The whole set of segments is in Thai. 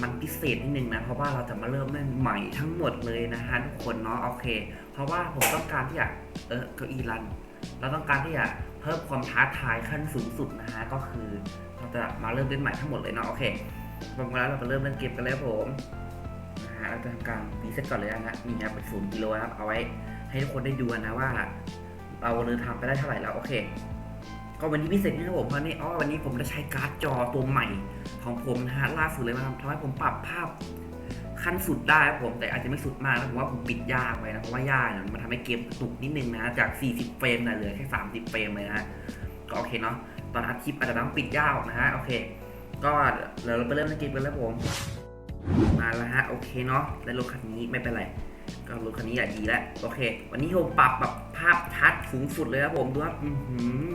มันพิเศษนิดนึงนะ เพราะว่าเราจะมาเริ่มเล่นใหม่ทั้งหมดเลยนะฮะทุกคนเนาะโอเค เพราะว่าผมต้องการที่จะเออเก้าอี้รัน เราต้องการที่จะเพิ่มความท้าทายขั้นสูงสุดนะฮะก็คือเราจะมาเริ่มเล่นใหม่ทั้งหมดเลยเนาะโอเคพร้อมกันแล้วเราจะเริ่มเล่นเกมกันแล้วผมนะฮะเราจะทำการรีเซ็ตก่อนเลยนะฮะมีนะเป็นศูนย์กิโลนะครับเอาไว้ให้ทุกคนได้ดูนะว่า เราเดินทางไปได้เท่าไหร่แล้วโอเค ก็วันนี้พิเศษนะครับผมเพราะนี่อ๋อวันนี้ผมจะใช้การ์ดจอตัวใหม่ของผมนะฮะล่าสุดเลยมาทำทำให้ผมปรับภาพขั้นสุดได้ครับผมแต่อาจจะไม่สุดมากนะผมว่าผมปิดยากไว้นะเพราะว่ายากเนี่ยมันทำให้เกมกระตุกนิดนึงนะจาก 40 เฟรมนะเหลือแค่ 30 เฟรมเลยนะก็โอเคเนาะตอนอัดคลิปอาจจะต้องปิดยากนะฮะโอเค ก็เดี๋ยวเราไปเริ่มเกมกันแล้วผมมาแล้วฮะโอเคเนาะได้รถคันนี้ไม่เป็นไรก็รถคันนี้อะดีแล้วโอเค วันนี้ผมปรับแบบภาพชัดสูงสุดเลยครับผมดูครับอื้อหือ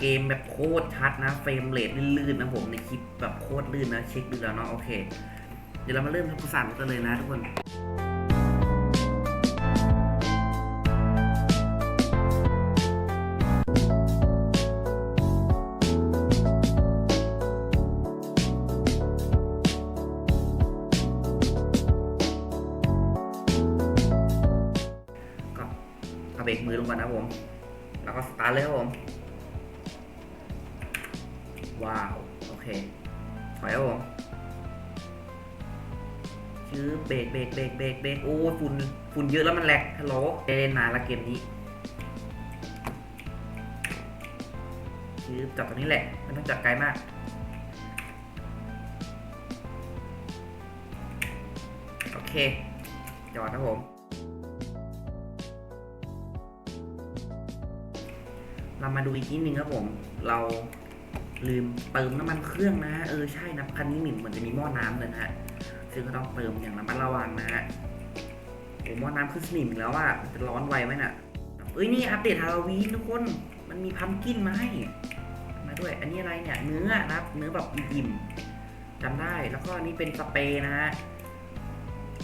เกมแบบโคตรชัดนะ เฟรมเรทลื่นๆนะผมในคลิปแบบโคตรลื่นนะ เช็คดูแล้วเนาะโอเค เดี๋ยวเรามาเริ่มทำความสะอาดกันเลยนะทุกคนก็เอาเบรกมือลงก่อนนะผม แล้วก็สตาร์ทเลยครับผม ฝุ่นฝุ่นเยอะแล้วมันแหลกฮัลโหลเล่นนานละเกมนี้ชื่อจับตรงนี้แหละไม่ต้องจับไกลมากโอเคจอดนะผม เรามาดูอีกนิดนึงครับผม เราลืมเติมน้ำมันเครื่องนะ เออใช่นะคันนี้เหมือนเหมือนจะมีหม้อน้ำเลยนะฮะซึ่งก็ต้องเติมอย่างระมัดระวังนะฮะ โอ้หม้อน้ำคือสนิมอีกแล้วว่าจะร้อนไวไหมน่ะ เอ้ยนี่อัปเดตฮาโลวีนทุกคน มันมีพัมกินมาให้ มาด้วย อันนี้อะไรเนี่ย เนื้อนะครับ เนื้อแบบอิ่มจำได้ แล้วก็อันนี้เป็นสเปรย์นะฮะ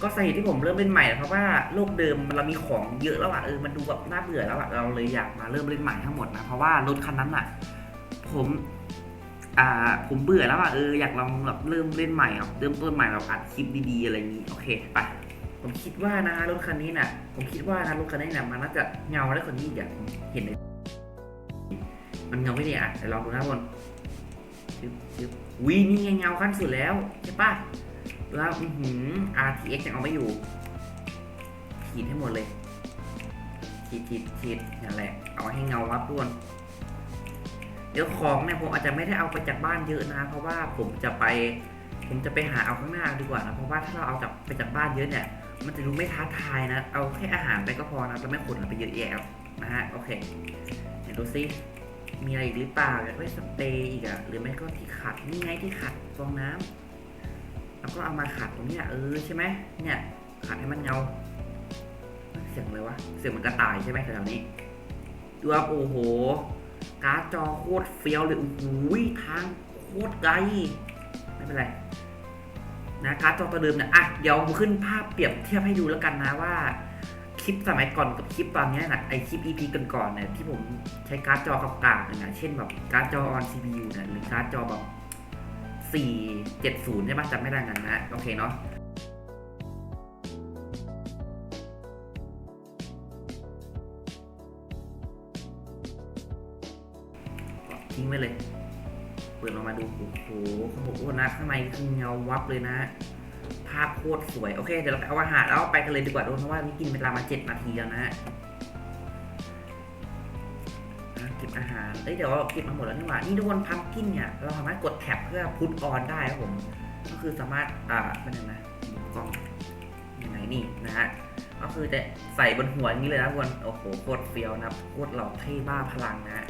ก็สาเหตุที่ผมเริ่มเล่นใหม่เพราะว่าโลกเดิมเรามีของเยอะแล้วอะเออ มันดูแบบน่าเบื่อแล้วอะเราเลยอยากมาเริ่มเล่นใหม่ทั้งหมดนะ เพราะว่ารถคันนั้นอะผมอ่าผมเบื่อแล้วอะเอออยากลองแบบเริ่มเล่นใหม่อะเริ่มต้นใหม่แบบอัดคลิปดีๆอะไรนี้ โอเค ไป ผมคิดว่านะรถคันนี้น่ะ ผมคิดว่านะรถคันนี้น่ะมันน่าจะเงาได้คนนี้อย่ากเห็นเลยมันเงาไม่ดีอะเดี๋ยวลองดูนะบนชึบชึบวีนี่ไงเงาขั้นสุดแล้วใช่ปะแล้วอือหือ RTX ยังเอาไม่อยู่ ขีดให้หมดเลยขีดขีดขีดนั่นแหละ เอาให้เงาวับทุกคนเดี๋ยวของเนี่ยผมอาจจะไม่ได้เอาไปจากบ้านเยอะนะ เพราะว่าผมจะไป ผมจะไปหาเอาข้างหน้าดีกว่านะเพราะว่าถ้าเราเอาจากไปจากบ้านเยอะเนี่ย มันจะดูไม่ท้าทายนะ เอาแค่อาหารไปก็พอนะจะไม่ขนไปเยอะแยะนะฮะ โอเค เดี๋ยวดูซิ มีอะไรอีกหรือเปล่าอยากได้สเปรย์อีกอะหรือไม่ก็ที่ขัด นี่ไงที่ขัดฟองน้ำแล้วก็เอามาขัดตรงเนี้ยเออใช่ไหมเนี่ย ขัดให้มันเงา เสียงอะไรวะ เสียงเหมือนกระต่ายใช่ไหมแถวๆนี้ ดูครับโอ้โห การ์ดจอโคตรเฟี้ยวเลย โอ้โหทางโคตรไกล ไม่เป็นไร นะการ์ดจอตัวเดิมเนี่ยอะเดี๋ยวผมขึ้นภาพเปรียบเทียบให้ดูแล้วกันนะว่าคลิปสมัยก่อนกับคลิปตอนเนี้ยนะไอคลิป EP ก่อนๆเนี่ยที่ผมใช้การ์ดจอกับกากๆเนี่ยเช่นแบบการ์ดจอ on CPU เนี่ยหรือการ์ดจอแบบ470ใช่ไหมจำไม่ได้กันนะโอเคเนาะทิ้งไว้เลย เปิดออกมาดูโอ้โหเขาบอกว่านะข้างในคือเงาวับเลยนะ ภาพโคตรสวย โอเค เดี๋ยวเราไปเอาอาหารแล้วไปกันเลยดีกว่าทุกคนเพราะว่านี่กินเวลามาเจ็ดนาทีแล้วนะฮะเก็บอาหารเอ้ยเดี๋ยวเก็บมาหมดแล้วนี่หว่า นี่ทุกคนพัมกินเนี่ย เราสามารถกดแท็บเพื่อพุทออนได้ครับผม ก็คือสามารถ อ่าเป็นยังไงกล้องยังไงนี่นะฮะ ก็คือจะใส่บนหัวอย่างนี้เลยนะทุกคน โอ้โห โคตรเฟี้ยวนะโคตรหล่อเท่บ้าพลังนะ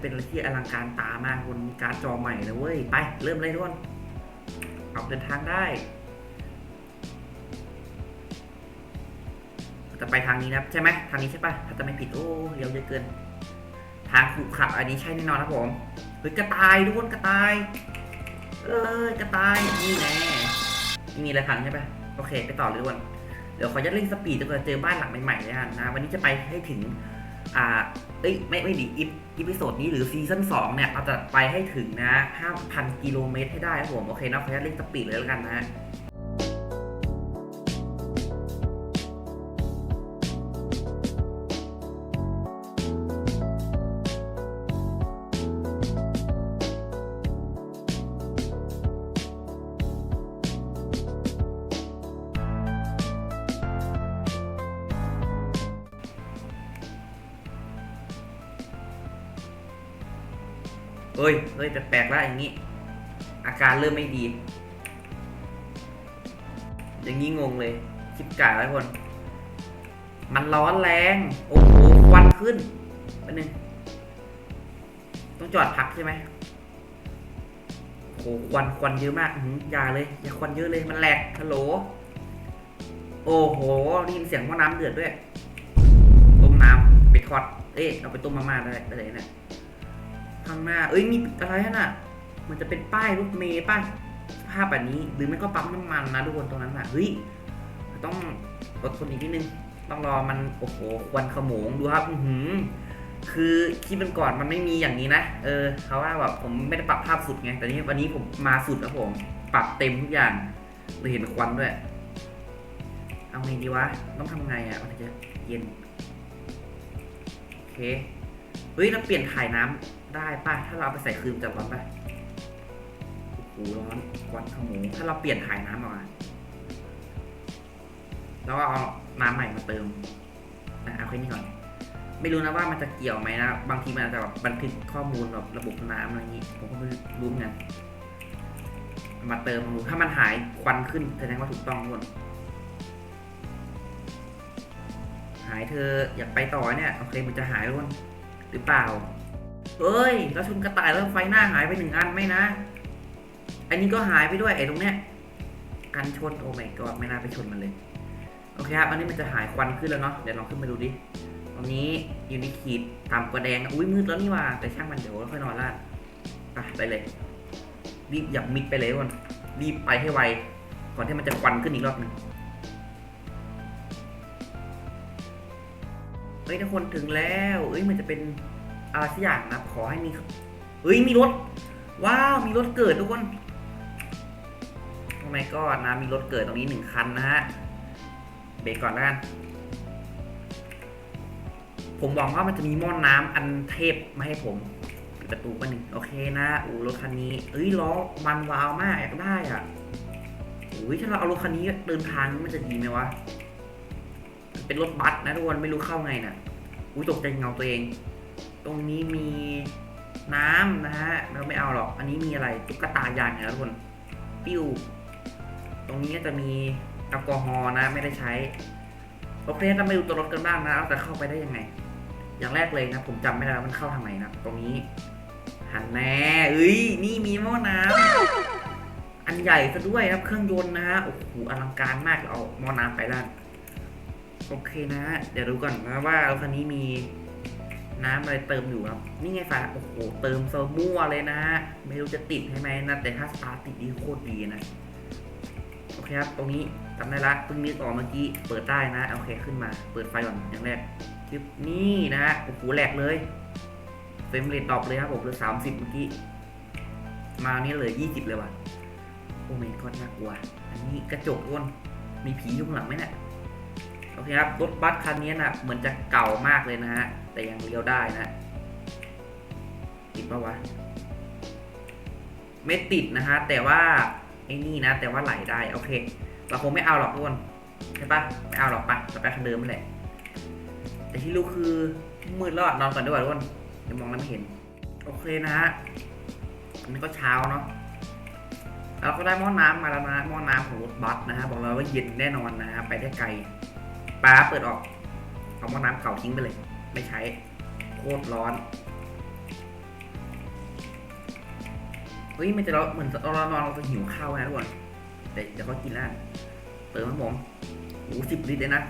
เป็นอะไรที่อลังการตามากคนมีการ์ดจอใหม่เลยเว้ย ไป เริ่มเลยทุกคนออกเดินทางได้ จะไปทางนี้นะใช่ไหมทางนี้ใช่ปะถ้าจะไม่ผิดโอ้เลี้ยวเยอะเกิน ทางขรุขระอันนี้ใช่แน่นอนครับผมเฮ้ยกระต่ายทุกคนกระต่าย เอ้ยกระต่ายนี่แน่ไม่มีอะไรทางใช่ปะโอเค ไปต่อเลยทุกคนเดี๋ยวขอจะเร่งสปีดจนกว่าเจอบ้านหลังใหม่ๆเลยนะวันนี้จะไปให้ถึง อ่าเอ้ยไม่ไม่ดีอีอีพิโซดนี้หรือซีซั่นสองเนี่ย เราจะไปให้ถึงนะ 5,000 กิโลเมตรให้ได้ครับผม โอเคนะขอจะเร่งสปีดเลยแล้วกันนะ เริ่มไม่ดี อย่างนี้งงเลยชิบกายแล้วคน มันร้อนแรง โอ้โหควันขึ้นแป๊บนึงต้องจอดพักใช่ไหมโอ้โหควันควันเยอะมากอื้อหือย่าเลย อย่าควันเยอะเลยมันแหลกฮัลโหล โอ้โหได้ยินเสียงว่าน้ำเดือดด้วย ต้มน้ำไปทอด เอ๊ะเอาไปต้มมาม่าได้ได้เลยเนี่ยข้างหน้า เอ้ยมีอะไรน่ะ มันจะเป็นป้ายรถเมย์ป่ะภาพแบบนี้ หรือไม่ก็ปั๊มน้ำมันนะทุกคนตรงนั้นน่ะเฮ้ยต้องอดทนอีกนิดนึง ต้องรอมันโอ้โหควันขโมงดูครับอือหือคือคลิปมันก่อนมันไม่มีอย่างนี้นะ เออเขาว่าแบบผมไม่ได้ปรับภาพสุดไง แต่นี้วันนี้ผมมาสุดแล้วผม ปรับเต็มทุกอย่างเลยเห็นควันด้วย เอาไงดีวะ ต้องทำไงอะมันจะเย็น โอเค เฮ้ยเราเปลี่ยนถ่ายน้ำได้ป่ะ ถ้าเราเอาไปใส่คืนจะร้อนป่ะ หร้อนวันขมงถ้าเราเปลี่ยนถ่ายน้ำออกมาแล้วก็เอาน้ำใหม่มาเติมอะเอาแค่นี้ก่อน ไม่รู้นะว่ามันจะเกี่ยวไหมนะ บางทีมันอาจจะแบบบันทึกข้อมูลแบบระบบน้ำอะไรอย่างนี้ ผมก็ไม่รู้เหมือนกันเอามาเติมดูถ้ามันหายควันขึ้นแสดงว่าถูกต้องทุกคนหายเธออยากไปต่อเนี่ยโอเคมันจะหายทุกคนหรือเปล่าเฮ้ยเราชนกระต่ายแล้วไฟหน้าหายไปหนึ่งอันไหมนะ อันนี้ก็หายไปด้วยไอ้ตรงเนี้ยกันชนโอ้ไม่ก็ไม่น่าไปชนมันเลย โอเคครับ อันนี้มันจะหายควันขึ้นแล้วเนาะ เดี๋ยวลองขึ้นมาดูดิ ตรงนี้อยู่ในขีดต่ำกว่าแดง อุ้ยมืดแล้วนี่ว่า แต่ช่างมันเดี๋ยวค่อยนอนละไปไปเลย รีบอย่ามิดไปเลยทุกคนรีบไปให้ไว ก่อนที่มันจะควันขึ้นอีกรอบหนึงเฮ้ยทุกคนถึงแล้วเอ้ยมันจะเป็นอะไรสักอย่างนะ ขอให้มี เฮ้ยมีรถ ว้าว มีรถเกิดทุกคน โอ้ไม่ก็นะมีรถเกิดตรงนี้หนึ่งคันนะฮะเบรกก่อนแล้วกัน ผมหวังว่ามันจะมีหม้อนน้ำอันเทพมาให้ผมปิดประตูมาหนึ่งโอเคนะอูรถคันนี้ เอ้ยล้อมันวาวมากอยากได้อะอุ้ยถ้าเราเอารถคันนี้เดินทางมันจะดีไหมวะเป็นรถบัสนะทุกคนไม่รู้เข้าไงนะ่ะอุ้ยตกใจเงาตัวเอง ตรงนี้มีน้ำนะฮะเราไม่เอาหรอก อันนี้มีอะไรตุ๊กตายางนะทุกคนปิ้ว ตรงนี้จะมีแอลกอฮอล์นะ ไม่ได้ใช้โอเคเราไปดูตัวรถกันบ้างนะเราจะเข้าไปได้ยังไง อย่างแรกเลยนะ ผมจำไม่ได้มันเข้าทางไหนนะตรงนี้ หันแน่เอ้ยนี่มีหม้อน้ำอันใหญ่ซะด้วยครับเครื่องยนต์นะฮะโอ้โหอลังการมากเราเอาหม้อน้ำไปแล้วโอเคนะ เดี๋ยวดูก่อนนะว่ารถคันนี้มีน้ำอะไรเติมอยู่ครับ นี่ไงฝาโอ้โห เติมเซอร์มั่วเลยนะ ไม่รู้จะติดให้ไหมนะ แต่ถ้าสตาร์ติดดีโคตรดีนะ เคครับ ตรงนี้จำได้ละเพิ่งนึกออกเมื่อกี้ เปิดได้นะ โอเคขึ้นมา เปิดไฟก่อนอย่างแรกคลิปนี่นะฮะ โอ้โหแหลกเลยเฟรมเรทดรอปเลยครับผมเหลือสามสิบเมื่อกี้ มาเนี้ยเหลือยี่สิบเลยว่ะ โอ้ไม่ก็น่ากลัว อันนี้กระจกอ้วนมีผีอยู่ข้างหลังไหมเนี่ยโอเคครับ รถบัสคันนี้นะเหมือนจะเก่ามากเลยนะฮะ แต่ยังเลี้ยวได้นะติดปะวะ ไม่ติดนะฮะ แต่ว่า ไอ้นี่นะ แต่ว่าไหลได้โอเค เราคงไม่เอาหรอกทุกคนใช่ปะไม่เอาหรอกปะเราไปคันเดิมแหละแต่ที่รู้คือมืดแล้วอะนอนก่อนดีกว่าทุกคนเดี๋ยวมองแล้วไม่เห็น โอเคนะฮะอันนี้ก็เช้าเนาะเราก็ได้หม้อน้ำมาแล้วนะหม้อน้ำของรถบัสนะฮะบอกเลยว่าเย็นแน่นอนนะฮะไปได้ไกลปลาเปิดออกเอาหม้อน้ำเก่าทิ้งไปเลย ไม่ใช้โคตรร้อน ฮ้ยมันจะเราเหมือนเรานอนเราจะหิวข้าวนะทุกคนเดี๋ยวเดี๋ยวก็กินแล้วเติมครับผมโอ้สิบลิตรเลยนะ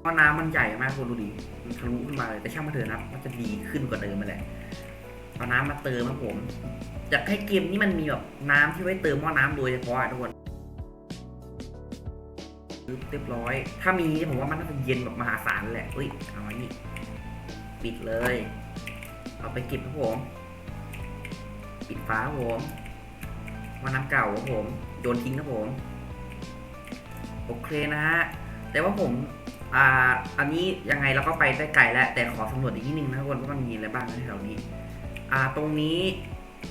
เพราะน้ำมันใหญ่มากคุณดูดิมันทะลุขึ้นมาเลยแต่ช่างมันเถอะนะครับมันจะดีขึ้นกว่าเดิมมาแหละเอาน้ำมาเติมครับผมอยากให้เกมนี้มันมีแบบน้ำที่ไว้เติมหม้อน้ำโดยเฉพาะอะทุกคนเรียบร้อย ถ้ามีผมว่ามันน่าจะเย็นแบบมหาศาลแหละเฮ้ยเอาไว้นี่ปิดเลย เอาไปเก็บครับผม ปิดฝาครับผมว่าน้ำเก่าครับผมโยนทิ้งครับผมโอเคนะฮะแต่ว่าผมอ่าอันนี้ยังไงเราก็ไปได้ไกลแล้วแต่ขอสำรวจอีกนิดนึงนะทุกคนว่ามันมีอะไรบ้างในแถวนี้ อ่าตรงนี้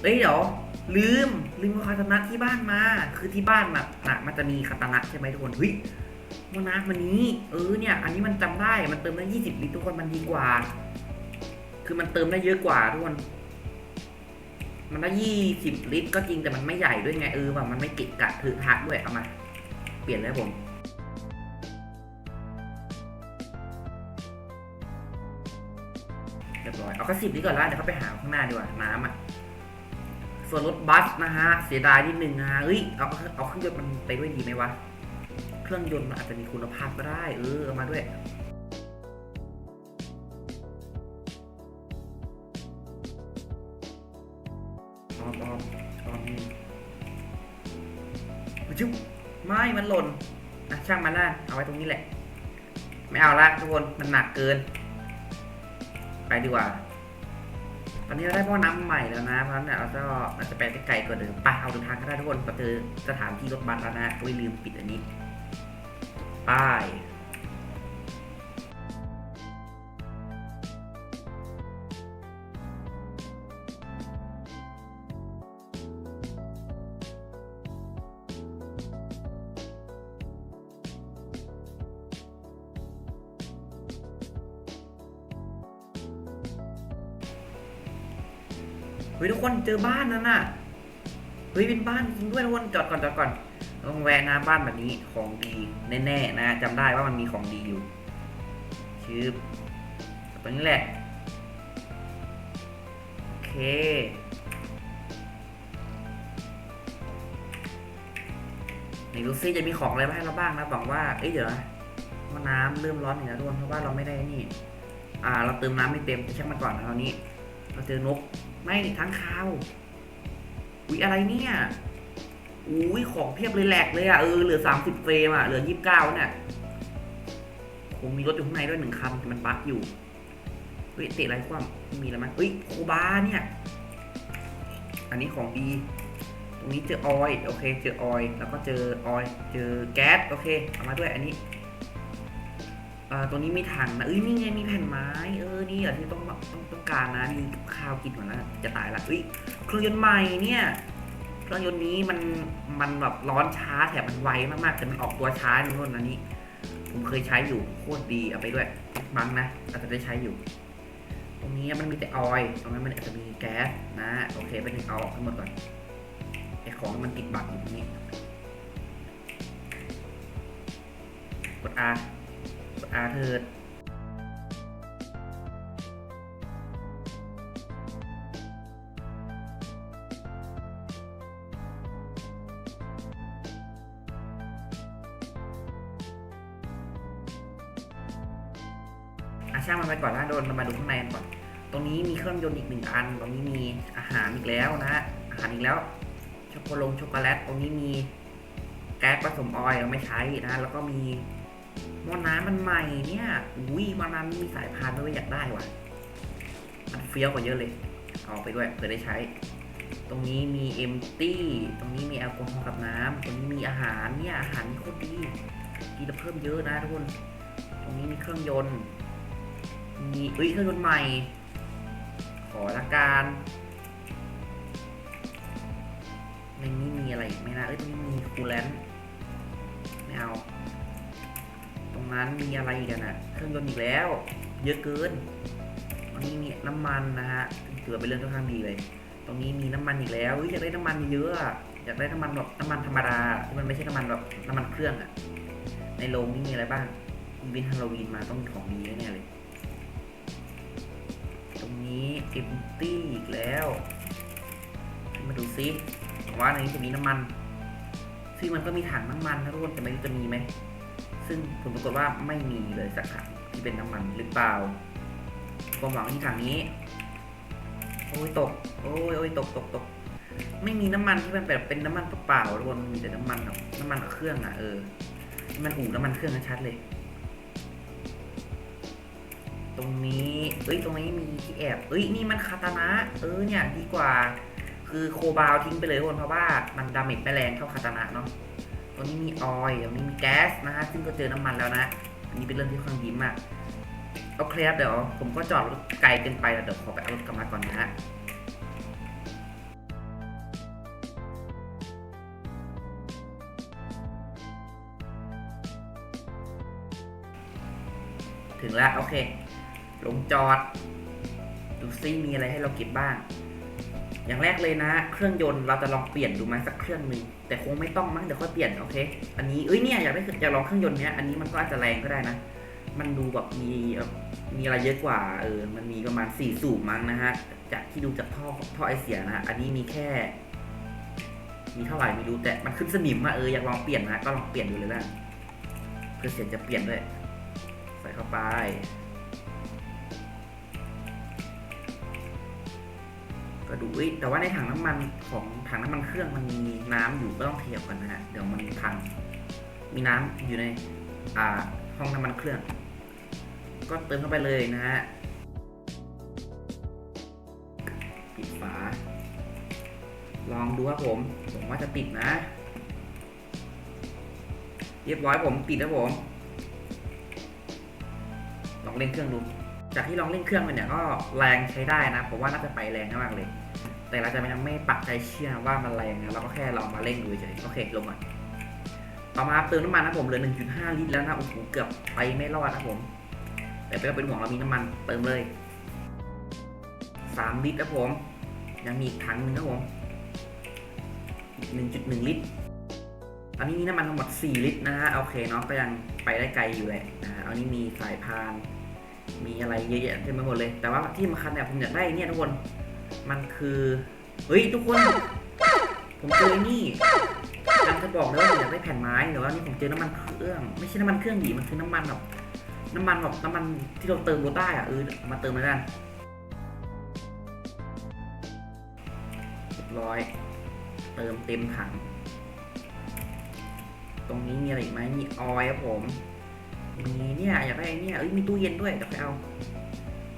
เอ้ยเดี๋ยวลืมลืมเอาคาตานะที่บ้านมา คือที่บ้านน่ะน่ะมันจะมีคาตานะใช่ไหมทุกคนเฮ้ยมันน้ำมันนี้ เออเนี่ย อันนี้มันจำได้มันเติมได้20ลิตรทุกคนมันดีกว่า คือมันเติมได้เยอะกว่าทุกคน มันได้ยี่สิบลิตร ก็จริงแต่มันไม่ใหญ่ด้วยไงเออแบบมันไม่เกะกะถือทักด้วยเอามา เปลี่ยนเลยผมเรียบร้อยเอาแค่สิบนี้ก่อนละเดี๋ยวเขาไปหาข้างหน้าดีกว่าน้ำอะส่วนรถบัสนะฮะเสียดายนิดนึงนะเฮ้ยเอาเอาเครื่องยนต์มันไปด้วยดีไหมวะเครื่องยนต์มันอาจจะมีคุณภาพก็ได้ เออเอามาด้วย อมออมออมนี่จุ๊บไม่มันหล่นอะช่างมันละเอาไว้ตรงนี้แหละ ไม่เอาละทุกคนมันหนักเกิน ไปดีกว่า ตอนนี้เราได้พ่อน้ำใหม่แล้วนะเพราะฉะนั้นเนี่ยเราก็อาจจะไปได้ไกลกว่าเดิมไปเอาเดินทางก็ได้ทุกคนเราเจอสถานที่รถบัสแล้วนะอุ้ยลืมปิดอันนี้ป้าย เฮ้ยทุกคนเจอบ้านนั่นน่ะเฮ้ยเป็นบ้านจริงด้วยทุกคนจอดก่อนจอดก่อนต้องแวะหน้าบ้านแบบนี้ของดีแน่ๆนะจำได้ว่ามันมีของดีอยู่ชื่อตรงนี้แหละโอเคไหนดูซิจะมีของอะไรมาให้เราบ้างนะหวังว่าเอ้ยเดี๋ยวนะว่าน้ำเริ่มร้อนอีกแล้วทุกคนเพราะว่าเราไม่ได้นี่ อ่า เราเติมน้ำไม่เต็มแต่ช่างมันก่อนนะตอนนี้ เราเจอนก ไม่ทั้งคาวอุ้ยอะไรเนี่ยอุ้ยของเพียบเลยแหลกเลยอะเออเหลือสามสิบเฟรมอะเหลือยี่สิบเก้าเนี่ยคงมีรถอยู่ข้างในด้วยหนึ่งคันแต่มันบั๊กอยู่เฮ้ยเตะไรคว่ำมีอะไรมั้ยเฮ้ยโคบาเนี่ย อันนี้ของดีตรงนี้เจอออยล์โอเค เจอออยล์แล้วก็เจอออยล์เจอแก๊สโอเคเอามาด้วยอันนี้ อ่าตัวนี้มีถังนะเอ้ยนี่ไงมีแผ่นไม้ เออ นี่เหรอที่ต้องต้องต้องการนะมีข้าวกินก่อนแล้วจะตายละเอ้ยเครื่องยนต์ใหม่เนี่ย เครื่องยนต์นี้มันมันแบบร้อนช้าแถมมันไวมากๆแต่มันออกตัวช้าทุกคนอันนี้ผมเคยใช้อยู่โคตรดีเอาไปด้วยมั้งนะอาจจะได้ใช้อยู่ ตรงนี้มันมีแต่ออยตรงนั้นมันอาจจะมีแก๊สนะโอเคไปหนึ่งเอาออกทั้งหมดก่อนไอของมันติดบัตรอยู่ตรงนี้กด R กด R เถิดอาช่างมันไปก่อนนะโดนเรามาดูข้างในก่อน ตรงนี้มีเครื่องยนต์อีกหนึ่งอัน ตรงนี้มีอาหารอีกแล้วนะอาหารอีกแล้ว ช็อกโกแลตช็อกโกแลต ตรงนี้มีแก๊สผสมออยล์เราไม่ใช้นะ แล้วก็มี มอน้ำมันใหม่เนี่ยอุ้ยมอน้ำมีสายพานด้วยอยากได้ว่ะมันเฟี้ยวกว่าเยอะเลย เอาไปด้วยเผื่อได้ใช้ ตรงนี้มีเอมตี้ตรงนี้มีแอลกอฮอล์กับน้ำตรงนี้มีอาหารเนี่ยอาหารนี่โคตรดีกินแล้วเพิ่มเยอะนะทุกคน ตรงนี้มีเครื่องยนต์มีเอ้ยเครื่องยนต์ใหม่ ขอละกันในนี้มีอะไรอีกไหมนะเอ้ยตรงนี้มีคูลแลนต์ไม่เอา ตรงนั้นมีอะไรอีกนะเครื่องยนต์อีกแล้ว เยอะเกินตรงนี้มีน้ำมันนะฮะถือว่าเป็นเรื่องค่อนข้างดีเลย ตรงนี้มีน้ำมันอีกแล้วอยากได้น้ำมันเยอะอยากได้น้ำมันแบบน้ำมันธรรมดาที่มันไม่ใช่น้ำมันแบบน้ำมันเครื่องอะในโรงนี่มีอะไรบ้างอีเวนต์ฮาโลวีนมาต้องมีของดีแน่เลย ตรงนี้เอ t ตี้อีกแล้ว มาดูซิว่าในนี้จะมีน้ำมันซึ่งมันก็มีถังน้ำมันนะทุกคนแต่ไม่รู้จะมีไหม ซึ่งผลปรากฏว่าไม่มีเลยสักถังที่เป็นน้ำมันหรือเปล่าความหวังที่ถังนี้ โอ้ยตก โอ้ยโอ้ยตกตกตก ไม่มีน้ำมันที่มันแบบเป็นน้ำมันเปล่าๆทุกคนมีแต่น้ำมันแบบน้ำมันเครื่องอะเออมันอู่น้ำมันเครื่องชัดเลย ตรงนี้ เอ้ย ตรงนี้มีที่แอบ เอ้ย นี่มันคาตานะ เออ เนี่ย ดีกว่า คือโคบาลทิ้งไปเลยทุกคนเพราะว่ามันดาเมจไม่แรงเท่าคาตานะเนาะ ตรงนี้มีออยล์ตรงนี้มีแก๊สนะฮะ ซึ่งก็เจอน้ำมันแล้วนะ อันนี้เป็นเรื่องที่ค่อนข้างดีมากโอเคครับเดี๋ยวผมก็จอดรถไกลเกินไปแล้วเดี๋ยวขอไปเอารถกลับมาก่อนนะฮะถึงแล้วโอเค ลงจอด ดูซิมีอะไรให้เราเก็บบ้าง อย่างแรกเลยนะ เครื่องยนต์เราจะลองเปลี่ยนดูไหมสักเครื่องหนึ่งแต่คงไม่ต้องมั้งเดี๋ยวค่อยเปลี่ยนโอเค อันนี้เอ้ยเนี่ยอยากได้อยากลองเครื่องยนต์เนี้ยอันนี้มันก็อาจจะแรงก็ได้นะ มันดูแบบมีมีอะไรเยอะกว่าเออมันมีประมาณสี่สูบมั้งนะฮะจากที่ดูจากท่อท่อไอเสียนะอันนี้มีแค่ มีเท่าไหร่ไม่รู้แต่มันขึ้นสนิมอะเอออยากลองเปลี่ยนนะก็ลองเปลี่ยนดูเลยละเพื่อเสียงจะเปลี่ยนด้วยใส่เข้าไป็ดูแต่ว่าในถังน้ำมันของถังน้ำมันเครื่องมันมีน้ำอยู่ก็ต้องเทียบกันนะฮะเดี๋ยวมันพังมีน้ำอยู่ในอ่าห้องน้ำมันเครื่อง ก็เติมเข้าไปเลยนะฮะปิดฝา ลองดูครับผมผมว่าจะติดนะ เรียบร้อยผมติดแล้วผม ลองเล่นเครื่องดูจากที่ลองเล่นเครื่องไปเนี่ยก็แรงใช้ได้นะผมว่าน่าจะไปแรงมากเลย แต่เราจะไม่ไม่ปักใจเชื่อว่ามันแรงนะเราก็แค่ลองมาเล่นดูเฉยโอเคลงก่อนต่อมาเติมน้ำมันนะผมเหลือ 1.5 ลิตรแล้วนะโอ้โหเกือบไปไม่รอดนะผม แต่ไม่ต้องเป็นห่วงเรามีน้ำมันเติมเลย 3 ลิตรนะผม ยังมีอีกถังหนึงนะผมอีก1.1 ลิตรตอนนี้มีน้ำมันทั้งหมด 4 ลิตรนะฮะโอเคเนาะก็ยังไปได้ไกลอยู่แหละนะฮะอันนี้มีสายพาน มีอะไรเยอะแยะเต็มไปหมดเลย แต่ว่าที่สำคัญเนี่ยผมอยากได้เนี่ยทุกคน มันคือ เฮ้ยทุกคน ผมเจอนี่กำลังจะบอกเลยว่าผมอยากได้แผ่นไม้แต่ว่านี่ผมเจอน้ำมันเครื่อง ไม่ใช่น้ำมันเครื่องดีมันคือน้ำมันแบบน้ำมันแบบน้ำมันที่เราเติมโบต้อะเออมาเติมเลยกันเรียบร้อย เติมเต็มถัง ตรงนี้มีอะไรอีกไหมมีออยครับผมมีเนี่ยอยากได้ไอ้เนี่ยเอ้ยมีตู้เย็นด้วยเดี๋ยวไปเอา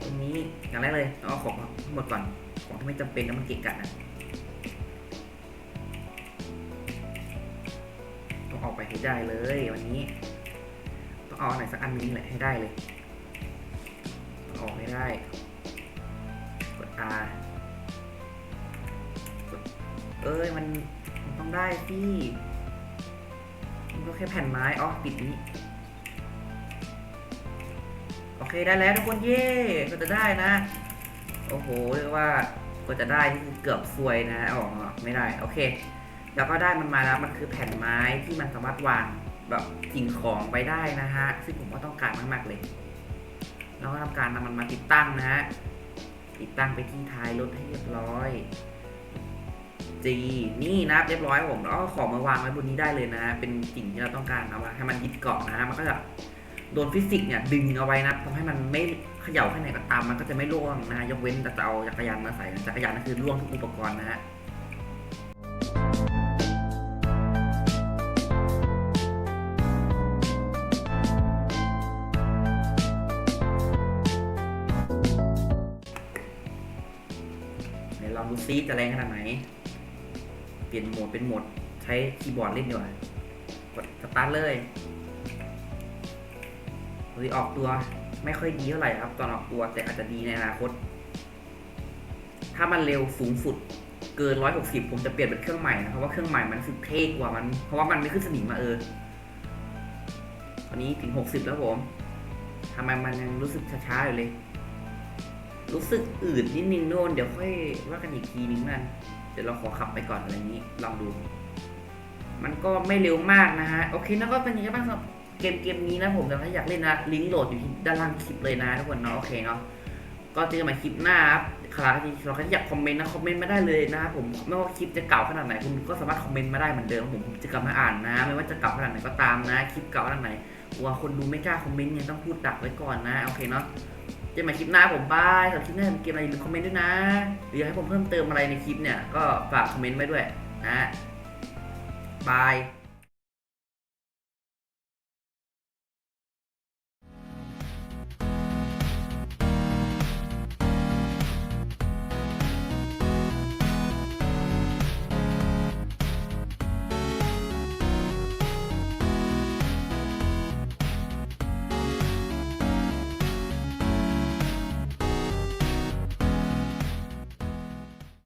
ตรงนี้อย่างแรกเลยองเอาของหมดก่อน ไม่จำเป็นแล้วมันเกะกะนะต้องออกไปให้ได้เลยวันนี้ ต้องเอาอันไหนสักอันนึงแหละให้ได้เลยต้องออกให้ได้ กด R กดเอ้ยมันมันต้องได้สิมันก็แค่แผ่นไม้อ๋อปิดนี้โอเคได้แล้วทุกคนเย่ก็จะได้นะ โอ้โหเรียกว่า ก็จะได้นี่คือเกือบซวยนะอ๋อไม่ได้โอเค แล้วก็ได้มันมาแล้วมันคือแผ่นไม้ที่มันสามารถวางแบบสิ่งของไปได้นะฮะ ซึ่งผมก็ต้องการมากๆเลยแล้วก็ทำการนำมันมาติดตั้งนะฮะติดตั้งไปที่ท้ายรถให้เรียบร้อย G นี่นะเรียบร้อยผมแล้วก็ของมาวางไว้บนนี้ได้เลยนะเป็นสิ่งที่เราต้องการเอามาให้มันยึดเกาะนะมันก็จะโดนฟิสิกส์เนี่ยดึงเอาไว้นะทำให้มันไม่ ขย่าแค่ไหนก็ตามมันก็จะไม่ร่วงนะยกเว้นแต่จะเอาจักรยานมาใส่จักรยานนั่นคือร่วงทุกอุปกรณ์นะฮะลองดูซิจะแรงขนาดไหน เปลี่ยนโหมดเป็นโหมดใช้คีย์บอร์ดเล่นดีกว่ากดสตาร์ทเลยเฮ้ยออกตัว ไม่ค่อยดีเท่าไหร่ครับตอนออกตัว แต่อาจจะดีในอนาคต ถ้ามันเร็วสูงสุดเกิน 160 ผมจะเปลี่ยนเป็นเครื่องใหม่นะเพราะว่าเครื่องใหม่มันรู้สึกเท่กว่ามัน เพราะว่ามันไม่ขึ้นสนิมมาเออตอนนี้ถึง 60 แล้วผมทำไมมันยังรู้สึกช้าๆอยู่เลย รู้สึกอืดนิดนึงโน่นเดี๋ยวค่อยว่ากันอีกทีนึงมันเดี๋ยวเราขอขับไปก่อนอะไรอย่างนี้ลองดู มันก็ไม่เร็วมากนะฮะ โอเค แล้วก็เป็นยังไงบ้างสำหรับ เกมเกมนี้นะผมแต่ถ้าอยากเล่นนะลิงก์โหลดอยู่ที่ด้านล่างคลิปเลยนะทุกคนเนาะโอเคเนาะก็เจอกันใหม่คลิปหน้าครับใครที่เราใครที่อยากคอมเมนต์นะคอมเมนต์มาได้เลยนะครับผมไม่ว่าคลิปจะเก่าขนาดไหนคุณก็สามารถคอมเมนต์มาได้เหมือนเดิมผมจะกลับมาอ่านนะ ไม่ว่าจะเก่าขนาดไหนก็ตามนะคลิปเก่าขนาดไหนกลัวคนดูไม่กล้าคอมเมนต์ไงต้องพูดดักไว้ก่อนนะโอเคเนาะเจอกันใหม่คลิปหน้าผมบายสำหรับคลิปหน้าเป็นเกมอะไรอย่าลืมคอมเมนต์ด้วยนะหรืออยากให้ผมเพิ่มเติมอะไรในคลิปเนี่ยก็ฝากคอมเมนต์ไว้ด้วยนะบาย